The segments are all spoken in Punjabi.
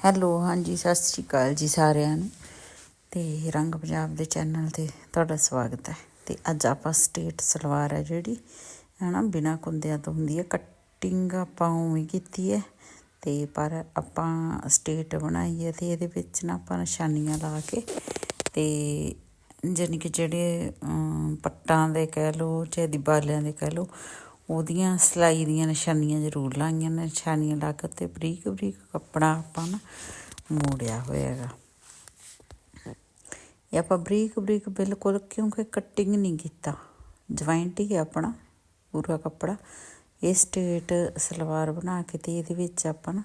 ਹੈਲੋ, ਹਾਂਜੀ, ਸਤਿ ਸ਼੍ਰੀ ਅਕਾਲ ਜੀ ਸਾਰਿਆਂ ਨੂੰ। ਤੇ ਰੰਗ ਪੰਜਾਬ ਦੇ ਚੈਨਲ ਤੇ ਤੁਹਾਡਾ ਸਵਾਗਤ ਹੈ। ਤੇ ਅੱਜ ਆਪਾਂ ਸਟੇਟ ਸਲਵਾਰ ਹੈ ਜਿਹੜੀ, ਹਨਾ, ਬਿਨਾ ਕੁੰਦਿਆਂ ਤੋਂ ਹੁੰਦੀ ਹੈ। ਕਟਿੰਗ ਆਪਾਂ ਉਵੇਂ ਕੀਤੀ ਹੈ। ਤੇ ਪਰ ਆਪਾਂ ਸਟੇਟ ਬਣਾਈ ਹੈ ਤੇ ਇਹਦੇ ਵਿੱਚ ਨਾ ਆਪਾਂ ਨਿਸ਼ਾਨੀਆਂ ਲਾ ਕੇ ਤੇ ਜਾਣੀ ਕਿ ਜਿਹੜੇ ਪੱਟਾਂ ਦੇ ਕਹਿ ਲਓ, ਚਾਹੇ ਦਿਬਾਲਿਆਂ ਦੇ ਕਹਿ ਲਓ ਉਹਦੀਆਂ ਸਿਲਾਈ ਦੀਆਂ ਨਿਸ਼ਾਨੀਆਂ ਜ਼ਰੂਰ ਲਾਈਆਂ ਨੇ, ਨਿਸ਼ਾਨੀਆਂ ਲਾ ਕੇ ਤੇ ਬਰੀਕ ਬਰੀਕ ਕੱਪੜਾ ਆਪਾਂ ਨਾ ਮੋੜਿਆ ਹੋਇਆ ਹੈਗਾ ਇਹ ਆਪਾਂ ਬਰੀਕ ਬਰੀਕ ਬਿਲਕੁਲ ਕਿਉਂਕਿ ਕਟਿੰਗ ਨਹੀਂ ਕੀਤਾ ਜੁਆਇੰਟ ਹੀ ਹੈ ਆਪਣਾ, ਪੂਰਾ ਕੱਪੜਾ। ਇਹ ਸਟੇਟ ਸਲਵਾਰ ਬਣਾ ਕੇ ਤੇ ਇਹਦੇ ਵਿੱਚ ਆਪਾਂ ਨਾ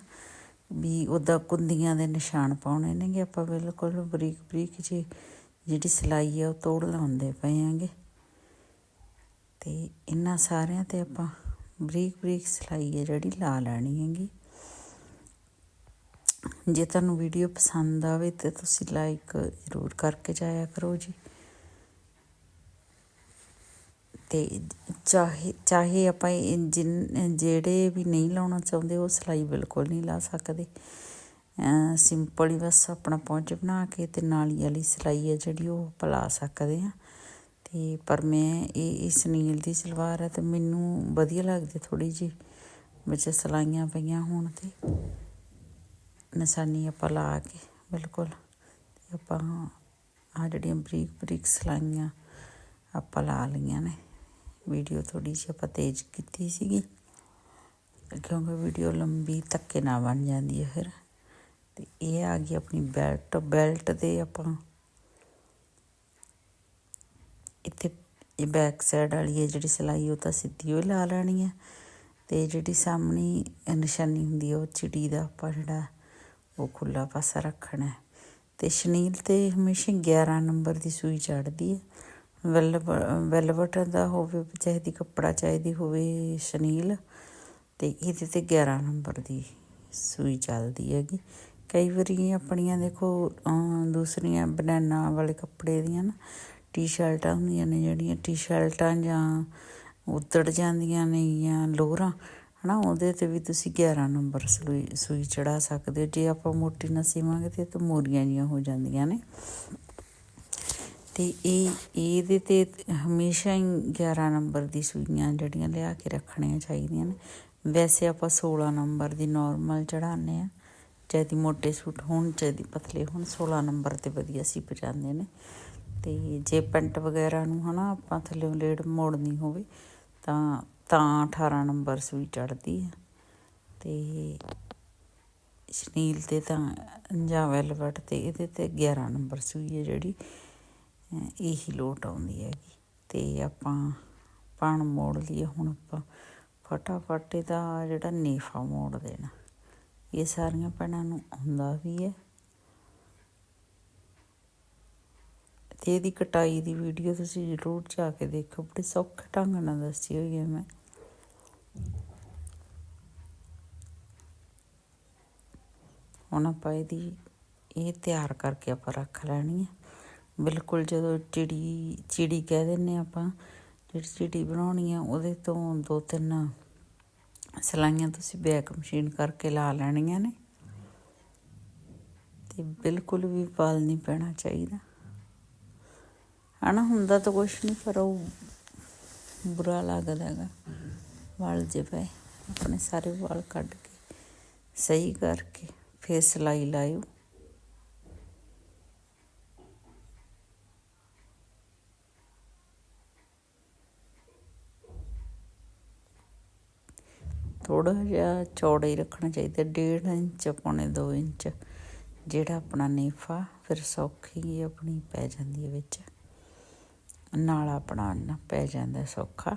ਵੀ ਉਹਦਾ ਕੁੰਦੀਆਂ ਦੇ ਨਿਸ਼ਾਨ ਪਾਉਣੇ ਨੇਗੇ। ਆਪਾਂ ਬਿਲਕੁਲ ਬਰੀਕ ਬਰੀਕ ਜੀ ਜਿਹੜੀ ਸਿਲਾਈ ਆ ਉਹ ਤੋੜ ਲਾਉਂਦੇ ਪਏ ਆਂਗੇ ਅਤੇ ਇਹਨਾਂ ਸਾਰਿਆਂ ਤੇ ਆਪਾਂ ਬਰੀਕ ਬਰੀਕ ਸਿਲਾਈ ਹੈ ਜਿਹੜੀ ਲਾ ਲੈਣੀ ਹੈਗੀ। ਜੇ ਤੁਹਾਨੂੰ ਵੀਡੀਓ ਪਸੰਦ ਆਵੇ ਤੇ ਤੁਸੀਂ ਲਾਈਕ ਜ਼ਰੂਰ ਕਰਕੇ ਜਾਇਆ ਕਰੋ ਜੀ। ਤੇ ਚਾਹੇ ਚਾਹੇ ਆਪਾਂ ਇਹ ਜਿਹੜੇ ਵੀ ਨਹੀਂ ਲਾਉਣਾ ਚਾਹੁੰਦੇ ਉਹ ਸਿਲਾਈ ਬਿਲਕੁਲ ਨਹੀਂ ਲਾ ਸਕਦੇ। ਸਿੰਪਲ ਹੀ ਬਸ ਆਪਣਾ ਪੌਂਚ ਬਣਾ ਕੇ ਤੇ ਨਾਲੀ ਵਾਲੀ ਸਿਲਾਈ ਹੈ ਜਿਹੜੀ ਉਹ ਆਪਾਂ ਲਾ ਸਕਦੇ ਆ ਅਤੇ ਪਰ ਮੈਂ ਇਹ, ਇਸ ਨੀਲ ਦੀ ਸਲਵਾਰ ਹੈ ਅਤੇ ਮੈਨੂੰ ਵਧੀਆ ਲੱਗਦੀ ਥੋੜ੍ਹੀ ਜਿਹੀ। ਵਿੱਚ ਸਲਾਈਆਂ ਪਈਆਂ ਹੋਣ ਤੇ ਨਿਸ਼ਾਨੀ ਆਪਾਂ ਲਾ ਕੇ, ਬਿਲਕੁਲ। ਤੇ ਆਪਾਂ ਆ ਜਿਹੜੀਆਂ ਬਰੀਕ ਬਰੀਕ ਸਲਾਈਆਂ ਆਪਾਂ ਲਾ ਲਈਆਂ ਨੇ। ਵੀਡੀਓ ਥੋੜੀ ਜਿਹੀ ਆਪਾਂ ਤੇਜ਼ ਕੀਤੀ ਸੀਗੀ, ਕਿਉਂਕਿ ਵੀਡੀਓ ਲੰਬੀ ਧੱਕੇ ਨਾ ਬਣ ਜਾਂਦੀ ਹੈ ਫਿਰ। ਤੇ ਇਹ ਆ ਗਈ ਆਪਣੀ ਬੈਲਟ ਬੈਲਟ ਤੇ ਆਪਾਂ ਇੱਥੇ ਇਹ ਬੈਕ ਸਾਈਡ ਵਾਲੀ ਹੈ, ਜਿਹੜੀ ਸਿਲਾਈ ਉਹ ਤਾਂ ਸਿੱਧੀ ਹੋਈ ਲਾ ਲੈਣੀ ਹੈ। ਤੇ ਜਿਹੜੀ ਸਾਹਮਣੀ ਨਿਸ਼ਾਨੀ ਹੁੰਦੀ ਹੈ, ਉਹ ਚਿੜੀ ਦਾ ਆਪਾਂ ਜਿਹੜਾ ਉਹ ਖੁੱਲਾ ਪਾਸਾ ਰੱਖਣਾ ਹੈ। ਤੇ ਸ਼ਨੀਲ ਤੇ ਹਮੇਸ਼ਾ 11 ਨੰਬਰ ਦੀ ਸੂਈ ਚੜਦੀ ਹੈ। ਵੈਲਵ, ਵੈਲਵਟ ਦਾ ਹੋਵੇ ਚਾਹੀਦੀ ਕੱਪੜਾ ਚਾਹੀਦੀ ਹੋਵੇ ਸ਼ਨੀਲ, ਤੇ ਇਹਦੇ ਤੇ 11 ਨੰਬਰ ਦੀ ਸੂਈ ਚੱਲਦੀ ਹੈਗੀ। ਕਈ ਵਾਰੀ ਆਪਣੀਆਂ ਦੇਖੋ ਦੂਸਰੀਆਂ ਬਨਾਨਾ ਵਾਲੇ ਕੱਪੜੇ ਦੀਆਂ ਨਾ ਟੀ-ਸ਼ਰਟਾਂ ਹੁੰਦੀਆਂ ਨੇ ਜਿਹੜੀਆਂ, ਟੀ-ਸ਼ਰਟਾਂ ਜਾਂ ਉਤੜ ਜਾਂਦੀਆਂ ਨੇ ਜਾਂ ਲੋਅਰਾਂ ਹਨਾ, ਉਹਦੇ ਤੇ ਵੀ ਤੁਸੀਂ 11 ਨੰਬਰ ਸੂਈ ਸੂਈ ਚੜਾ ਸਕਦੇ ਹੋ। ਜੇ ਆਪਾਂ ਮੋਟੀ ਨਾ ਸੀਵਾਂਗੇ ਤੇ ਤਾਂ ਮੋਰੀਆਂ ਜੀਆਂ ਹੋ ਜਾਂਦੀਆਂ ਨੇ। ਤੇ ਇਹ, ਇਹਦੇ ਤੇ ਹਮੇਸ਼ਾ ਹੀ 11 ਨੰਬਰ ਦੀ ਸੂਈਆਂ ਜਿਹੜੀਆਂ ਲਿਆ ਕੇ ਰੱਖਣੀਆਂ ਚਾਹੀਦੀਆਂ ਨੇ। ਵੈਸੇ ਆਪਾਂ 16 ਨੰਬਰ ਦੀ ਨਾਰਮਲ ਚੜਾਉਂਦੇ ਆ ਚਾਹੇ ਦੀ ਮੋਟੇ ਸੂਟ ਹੋਣ, ਚਾਹੇ ਦੀ ਪਤਲੇ ਹੋਣ 16 ਨੰਬਰ ਤੇ ਵਧੀਆ ਸੀ ਪਜਾਉਂਦੇ ਨੇ। ਤੇ ਜੇ ਪੈਂਟ ਵਗੈਰਾ ਨੂੰ ਹਨਾ ਆਪਾਂ ਥੱਲੇ ਲੇੜ ਮੋੜਨੀ ਹੋਵੇ, ਤਾਂ ਤਾਂ 18 ਨੰਬਰ ਸੂਈ ਚੜਦੀ ਹੈ ਤੇ ਸ਼ਨੀਲ ਤੇ ਤਾਂ ਜਾਂ ਵੈਲਵਟ ਤੇ ਇਹਦੇ ਤੇ 11 ਨੰਬਰ ਸੂਈ ਹੈ ਜਿਹੜੀ ਇਹੀ ਲੋਟ ਆਉਂਦੀ ਹੈਗੀ। ਤੇ ਆਪਾਂ ਪਣ ਮੋੜ ਲਈਏ, ਹੁਣ ਆਪਾਂ ਫਟਾਫਟ ਇਹਦਾ ਜਿਹੜਾ ਨੇਫਾ ਮੋੜ ਦੇਣਾ। ਇਹ ਸਾਰੀਆਂ ਭੈਣਾਂ ਨੂੰ ਆਉਂਦਾ ਵੀ ਹੈ। ਤੇ ਇਹਦੀ ਕਟਾਈ ਦੀ ਵੀਡੀਓ ਤੁਸੀਂ ਜ਼ਰੂਰ ਜਾ ਕੇ ਦੇਖੋ। ਬੜੇ ਸੌਖੇ ਢੰਗ ਨਾਲ ਦੱਸੀ ਹੋਈ ਹੈ ਮੈਂ। ਹੁਣ ਆਪਾਂ ਇਹਦੀ, ਇਹ ਤਿਆਰ ਕਰਕੇ ਆਪਾਂ ਰੱਖ ਲੈਣੀ ਹੈ ਬਿਲਕੁਲ ਜਦੋਂ ਚਿੜੀ ਚਿੜੀ ਕਹਿ ਦਿੰਨੇ ਆਪਾਂ, ਜਿਹੜੀ ਚਿੜੀ ਬਣਾਉਣੀ ਆ, ਉਹਦੇ ਤੋਂ ਦੋ ਤਿੰਨ ਸਲਾਈਆਂ ਤੁਸੀਂ ਬੈਕ ਮਸ਼ੀਨ ਕਰਕੇ ਲਾ ਲੈਣੀਆਂ ਨੇ। ਤੇ ਬਿਲਕੁਲ ਵੀ ਪਾਲ ਨਹੀਂ ਪੈਣਾ ਚਾਹੀਦਾ। ਹਨਾ, ਹੁੰਦਾ ਤਾਂ ਕੁਛ ਨਹੀਂ ਪਰ ਉਹ ਬੁਰਾ ਲੱਗਦਾ ਹੈਗਾ। ਵਾਲ ਜੇ ਪਏ, ਆਪਣੇ ਸਾਰੇ ਵਾਲ ਕੱਢ ਕੇ, ਸਹੀ ਕਰਕੇ, ਫੇਰ ਸਿਲਾਈ ਲਾਇਓ। ਥੋੜਾ ਜਿਹਾ ਚੌੜਾ ਹੀ ਰੱਖਣਾ ਚਾਹੀਦਾ 1.5 ਇੰਚ ਪੌਣੇ 2 ਇੰਚ, ਜਿਹੜਾ ਆਪਣਾ ਨੇਫਾ, ਫਿਰ ਸੌਖੀ ਆਪਣੀ ਪੈ ਜਾਂਦੀ ਹੈ ਵਿੱਚ। ਨਾਲ ਆਪਣਾ ਨਾ ਪੈ ਜਾਂਦਾ ਸੌਖਾ।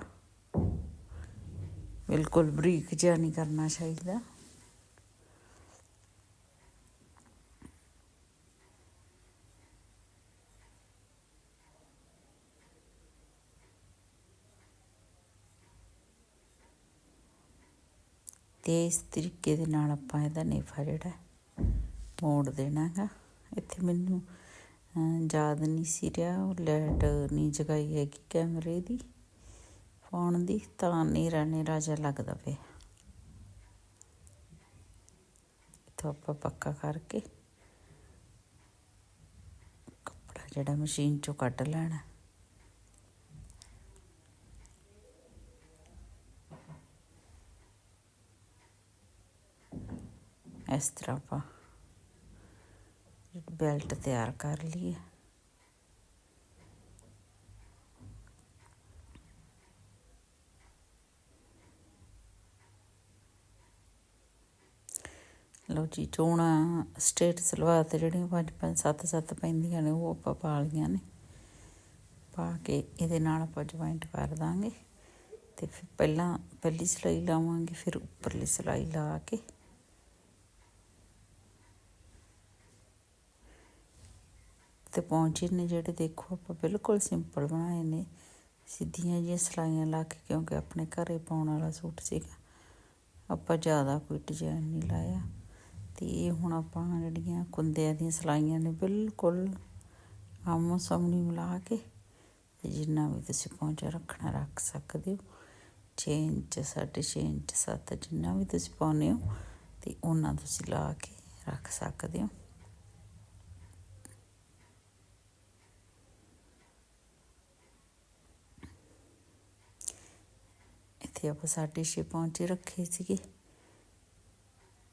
ਬਿਲਕੁਲ ਬਰੀਕ ਜਿਹਾ ਨਹੀਂ ਕਰਨਾ ਚਾਹੀਦਾ। ਤੇ ਇਸ ਤਰੀਕੇ ਦੇ ਨਾਲ ਆਪਾਂ ਇਹਦਾ ਨੇਫਾ ਜਿਹੜਾ ਮੋੜ ਦੇਣਾ ਹੈਗਾ ਇੱਥੇ ਮੈਨੂੰ ਯਾਦ ਨਹੀਂ ਸੀ ਰਿਹਾ, ਉਹ ਲਾਈਟ ਨਹੀਂ ਜਗਾਈ ਹੈਗੀ ਕੈਮਰੇ ਦੀ। ਫੋਨ ਦੀ ਤਾਂ ਹਨੇਰਾ ਹਨੇਰਾ ਜਿਹਾ ਲੱਗਦਾ ਪਿਆ। ਇੱਥੋਂ ਆਪਾਂ ਪੱਕਾ ਕਰਕੇ ਕੱਪੜਾ ਜਿਹੜਾ ਮਸ਼ੀਨ ਚੋਂ ਕੱਢ ਲੈਣਾ। ਇਸ ਤਰ੍ਹਾਂ ਆਪਾਂ ਬੈਲਟ ਤਿਆਰ ਕਰ ਲਈਏ। ਲਓ ਜੀ, ਚੋਣਾ ਸਟੇਟ ਸਲਵਾਰ ਤੇ ਜਿਹੜੀਆਂ ਪੰਜ ਪੰਜ ਸੱਤ ਸੱਤ ਪੈਂਦੀਆਂ ਨੇ, ਉਹ ਆਪਾਂ ਪਾ ਲਈਆਂ ਨੇ। ਪਾ ਕੇ ਇਹਦੇ ਨਾਲ ਆਪਾਂ ਜੁਆਇੰਟ ਕਰ ਦਾਂਗੇ। ਤੇ ਫਿਰ ਪਹਿਲਾਂ ਪਹਿਲੀ ਸਿਲਾਈ ਲਾਵਾਂਗੇ, ਫਿਰ ਉੱਪਰਲੀ ਸਿਲਾਈ ਲਾ ਕੇ ਤੇ ਪੌਂਚੇ ਨੇ ਜਿਹੜੇ ਦੇਖੋ ਆਪਾਂ ਬਿਲਕੁਲ ਸਿੰਪਲ ਬਣਾਏ ਨੇ। ਸਿੱਧੀਆਂ ਜਿਹੀਆਂ ਸਲਾਈਆਂ ਲਾ ਕੇ ਕਿਉਂਕਿ ਆਪਣੇ ਘਰੇ ਪਾਉਣ ਵਾਲਾ ਸੂਟ ਸੀਗਾ। ਆਪਾਂ ਜ਼ਿਆਦਾ ਕੋਈ ਡਿਜ਼ਾਈਨ ਨਹੀਂ ਲਾਇਆ। ਤੇ ਇਹ ਹੁਣ ਆਪਾਂ ਜਿਹੜੀਆਂ ਕੁੰਦਿਆਂ ਦੀਆਂ ਸਲਾਈਆਂ ਨੇ ਬਿਲਕੁਲ ਆਮੋ ਸਾਹਮਣੇ ਮਿਲਾ ਕੇ ਤੇ ਜਿੰਨਾ ਵੀ ਤੁਸੀਂ ਪਹੁੰਚਾ ਰੱਖਣਾ ਰੱਖ ਸਕਦੇ ਹੋ। 6 ਇੰਚ 6.5 ਇੰਚ 7 ਜਿੰਨਾ ਵੀ ਤੁਸੀਂ ਪਾਉਨੇ ਹੋ ਤੇ ਉਹਨਾਂ ਤੁਸੀਂ ਲਾ ਕੇ ਰੱਖ ਸਕਦੇ ਹੋ। ਇੱਥੇ ਆਪਾਂ ਸਾਢੇ ਛੇ ਪਹੁੰਚੇ ਰੱਖੇ ਸੀਗੇ।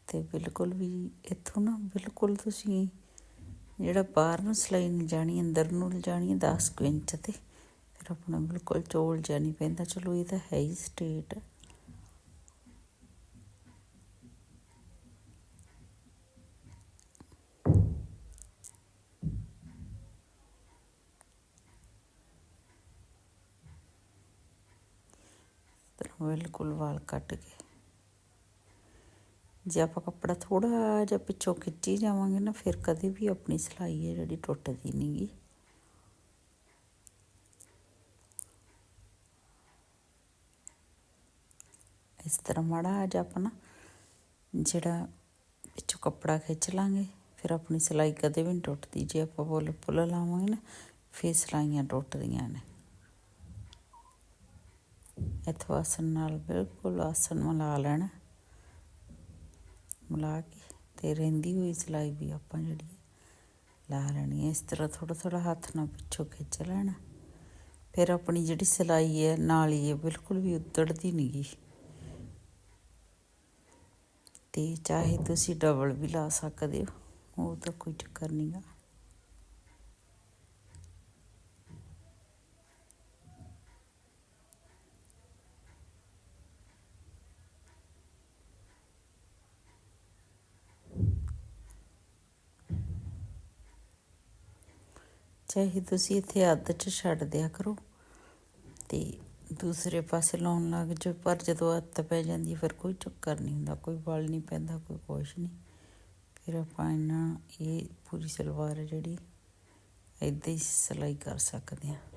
ਤੇ ਬਿਲਕੁਲ ਵੀ ਇੱਥੋਂ ਨਾ ਬਿਲਕੁਲ ਤੁਸੀਂ ਜਿਹੜਾ ਬਾਹਰ ਨੂੰ ਸਲਾਈ ਨਹੀਂ ਜਾਣੀ, ਅੰਦਰ ਨੂੰ ਲਿਜਾਣੀ ਹੈ 10 ਕੁ ਇੰਚ ਤੇ, ਫਿਰ ਆਪਣਾ ਬਿਲਕੁਲ ਚੋਲ ਜਾਣੀ ਪੈਂਦਾ। ਚਲੋ ਇਹ ਤਾਂ ਹੈ ਹੀ ਸਟੇਟ। ਬਿਲਕੁਲ ਵਾਲ ਕੱਟ ਕੇ। ਜੇ ਆਪਾਂ ਕੱਪੜਾ ਥੋੜਾ ਜਿਹਾ ਪਿੱਛੋਂ ਖਿੱਚੀ ਜਾਵਾਂਗੇ ਨਾ, ਫਿਰ ਕਦੇ ਵੀ ਆਪਣੀ ਸਿਲਾਈ ਹੈ ਜਿਹੜੀ ਟੁੱਟਦੀ ਨਹੀਂਗੀ ਇਸ ਤਰ੍ਹਾਂ ਮਾੜਾ ਜਿਹਾ ਆਪਣਾ ਜਿਹੜਾ ਪਿੱਛੋਂ ਕੱਪੜਾ ਖਿੱਚ ਲਾਂਗੇ, ਫਿਰ ਆਪਣੀ ਸਿਲਾਈ ਕਦੇ ਵੀ ਨਹੀਂ ਟੁੱਟਦੀ। ਜੇ ਆਪਾਂ ਬੋਲ ਪੁੱਲ ਲਾਵਾਂਗੇ ਨਾ, ਫਿਰ ਸਿਲਾਈਆਂ ਟੁੱਟਦੀਆਂ ਨੇ। ਇੱਥੋਂ ਆਸਣ ਨਾਲ ਬਿਲਕੁਲ ਆਸਣ ਮਿਲਾ ਲੈਣਾ। ਮਿਲਾ ਕੇ ਤੇ ਰਹਿੰਦੀ ਹੋਈ ਸਿਲਾਈ ਵੀ ਆਪਾਂ ਜਿਹੜੀ ਲਾ ਲੈਣੀ ਹੈ। ਇਸ ਤਰ੍ਹਾਂ ਥੋੜਾ ਥੋੜਾ ਹੱਥ ਨਾਲ ਪਿੱਛੋਂ ਖਿੱਚ ਲੈਣਾ। ਫਿਰ ਆਪਣੀ ਜਿਹੜੀ ਸਿਲਾਈ ਹੈ, ਨਾਲੀ ਹੈ ਬਿਲਕੁਲ ਵੀ ਉੱਤੜਦੀ ਨਹੀਂ ਗਈ ਤੇ ਚਾਹੇ ਤੁਸੀਂ ਡਬਲ ਵੀ ਲਾ ਸਕਦੇ ਹੋ, ਉਹ ਤਾਂ ਕੋਈ ਚੱਕਰ ਨਹੀਂਗਾ ਚਾਹੇ ਤੁਸੀਂ ਇੱਥੇ ਅੱਧ 'ਚ ਛੱਡ ਦਿਆ ਕਰੋ ਤੇ ਦੂਸਰੇ ਪਾਸੇ ਲਾਉਣ ਲੱਗ ਜਾਓ। ਪਰ ਜਦੋਂ ਅੱਤ ਪੈ ਜਾਂਦੀ ਫਿਰ ਕੋਈ ਚੱਕਰ ਨਹੀਂ ਹੁੰਦਾ, ਕੋਈ ਵਲ ਨਹੀਂ ਪੈਂਦਾ, ਕੋਈ ਕੁਛ ਨਹੀਂ। ਫਿਰ ਆਪਾਂ ਇਹਨਾਂ ਇਹ ਪੂਰੀ ਸਲਵਾਰ ਹੈ ਜਿਹੜੀ ਇੱਦਾਂ ਹੀ ਸਿਲਾਈ ਕਰ ਸਕਦੇ ਹਾਂ।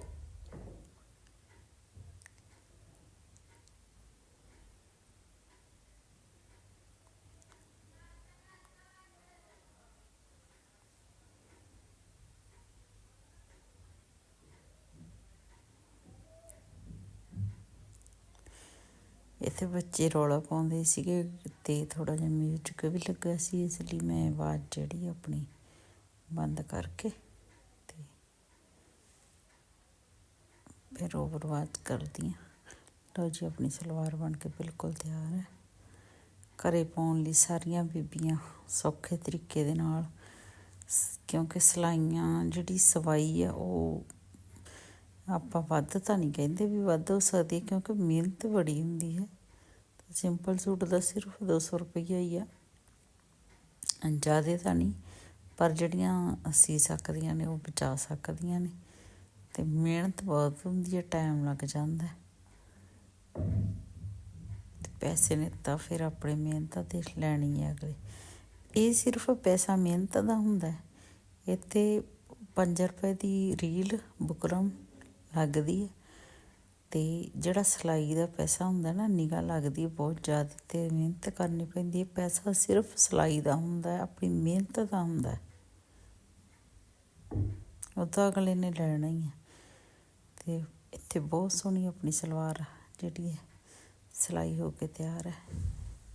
ਇੱਥੇ ਬੱਚੇ ਰੌਲਾ ਪਾਉਂਦੇ ਸੀਗੇ ਤੇ ਥੋੜਾ ਜਿਹਾ ਮਿਊਜ਼ਿਕ ਵੀ ਲੱਗਾ ਸੀ, ਇਸ ਲਈ ਮੈਂ ਆਵਾਜ਼ ਜਿਹੜੀ ਆਪਣੀ ਬੰਦ ਕਰਕੇ ਤੇ ਫਿਰ ਓਵਰ ਆਵਾਜ਼ ਕਰਦੀ ਹਾਂ ਲਓ ਜੀ, ਆਪਣੀ ਸਲਵਾਰ ਬਣ ਕੇ ਬਿਲਕੁਲ ਤਿਆਰ ਹੈ ਘਰੇ ਪਾਉਣ ਲਈ ਸਾਰੀਆਂ ਬੀਬੀਆਂ ਸੌਖੇ ਤਰੀਕੇ ਦੇ ਨਾਲ ਕਿਉਂਕਿ ਸਲਾਈਆਂ ਜਿਹੜੀ ਸਵਾਈ ਆ, ਉਹ ਆਪਾਂ ਵੱਧ ਤਾਂ ਨਹੀਂ ਕਹਿੰਦੇ ਵੀ ਵੱਧ ਹੋ ਸਕਦੀ, ਕਿਉਂਕਿ ਮਿਹਨਤ ਬੜੀ ਹੁੰਦੀ ਹੈ। ਸਿੰਪਲ ਸੂਟ ਦਾ ਸਿਰਫ 200 ਰੁਪਈਆ ਹੀ ਆ। ਜ਼ਿਆਦਾ ਤਾਂ ਨਹੀਂ, ਪਰ ਜਿਹੜੀਆਂ ਸੀ ਸਕਦੀਆਂ ਨੇ ਉਹ ਬਚਾ ਸਕਦੀਆਂ ਨੇ। ਤੇ ਮਿਹਨਤ ਬਹੁਤ ਹੁੰਦੀ ਹੈ ਟਾਈਮ ਲੱਗ ਜਾਂਦਾ। ਤੇ ਪੈਸੇ ਨੇ ਤਾਂ ਫਿਰ ਆਪਣੇ ਮਿਹਨਤ ਤੇ ਲੈਣੀ ਹੈ ਅਗਲੇ। ਇਹ ਸਿਰਫ ਪੈਸਾ ਮਿਹਨਤ ਦਾ ਹੁੰਦਾ। ਹੈ ਇੱਥੇ 5 ਰੁਪਏ ਦੀ ਰੀਲ ਬੁਕਰਮ ਲੱਗਦੀ ਹੈ ਅਤੇ ਜਿਹੜਾ ਸਿਲਾਈ ਦਾ ਪੈਸਾ ਹੁੰਦਾ ਨਾ ਨਿਗਾ ਲੱਗਦੀ ਹੈ ਬਹੁਤ ਜ਼ਿਆਦਾ ਅਤੇ ਮਿਹਨਤ ਕਰਨੀ ਪੈਂਦੀ ਹੈ। ਪੈਸਾ ਸਿਰਫ ਸਿਲਾਈ ਦਾ ਹੁੰਦਾ ਆਪਣੀ ਮਿਹਨਤ ਦਾ ਹੁੰਦਾ ਹੈ। ਉਹ ਤਾਂ ਅਗਲੇ ਨੇ ਲੈਣਾ ਹੀ ਹੈ। ਅਤੇ ਇੱਥੇ ਬਹੁਤ ਸੋਹਣੀ ਆਪਣੀ ਸਲਵਾਰ ਜਿਹੜੀ ਹੈ, ਸਿਲਾਈ ਹੋ ਕੇ ਤਿਆਰ ਹੈ।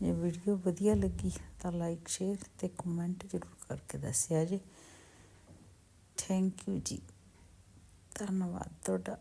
ਜੇ ਵੀਡੀਓ ਵਧੀਆ ਲੱਗੀ ਤਾਂ ਲਾਈਕ ਸ਼ੇਅਰ ਤੇ ਕਮੈਂਟ ਜ਼ਰੂਰ ਕਰਕੇ ਦੱਸਿਆ ਜੀ। ਥੈਂਕ ਯੂ ਜੀ। ਧੰਨਵਾਦ ਤੁਹਾਡਾ।